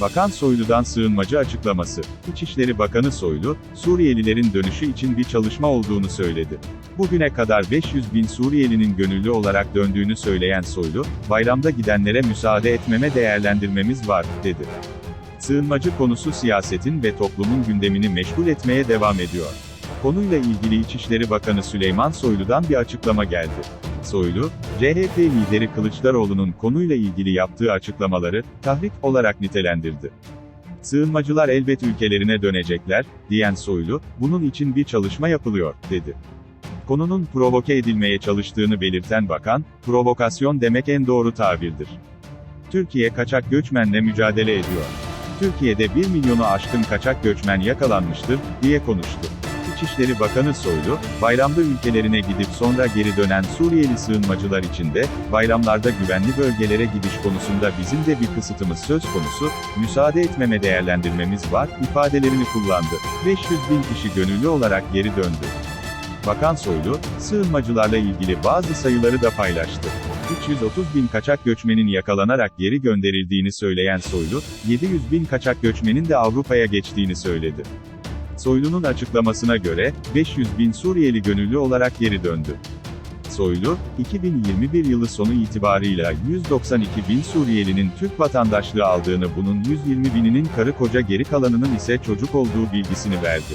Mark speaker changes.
Speaker 1: Bakan Soylu'dan sığınmacı açıklaması. İçişleri Bakanı Soylu, Suriyelilerin dönüşü için bir çalışma olduğunu söyledi. Bugüne kadar 500 bin Suriyelinin gönüllü olarak döndüğünü söyleyen Soylu, bayramda gidenlere müsaade etmeme değerlendirmemiz var, dedi. Sığınmacı konusu siyasetin ve toplumun gündemini meşgul etmeye devam ediyor. Konuyla ilgili İçişleri Bakanı Süleyman Soylu'dan bir açıklama geldi. Soylu, CHP lideri Kılıçdaroğlu'nun konuyla ilgili yaptığı açıklamaları, tahrik olarak nitelendirdi. Sığınmacılar elbet ülkelerine dönecekler, diyen Soylu, bunun için bir çalışma yapılıyor, dedi. Konunun provoke edilmeye çalıştığını belirten bakan, provokasyon demek en doğru tabirdir. Türkiye kaçak göçmenle mücadele ediyor. Türkiye'de 1 milyonu aşkın kaçak göçmen yakalanmıştır, diye konuştu. İçişleri Bakanı Soylu, bayramda ülkelerine gidip sonra geri dönen Suriyeli sığınmacılar için de, bayramlarda güvenli bölgelere gidiş konusunda bizim de bir kısıtımız söz konusu, müsaade etmeme değerlendirmemiz var, ifadelerini kullandı. 500 bin kişi gönüllü olarak geri döndü. Bakan Soylu, sığınmacılarla ilgili bazı sayıları da paylaştı. 330 bin kaçak göçmenin yakalanarak geri gönderildiğini söyleyen Soylu, 700 bin kaçak göçmenin de Avrupa'ya geçtiğini söyledi. Soylu'nun açıklamasına göre, 500 bin Suriyeli gönüllü olarak geri döndü. Soylu, 2021 yılı sonu itibarıyla 192 bin Suriyelinin Türk vatandaşlığı aldığını bunun 120 bininin karı koca geri kalanının ise çocuk olduğu bilgisini verdi.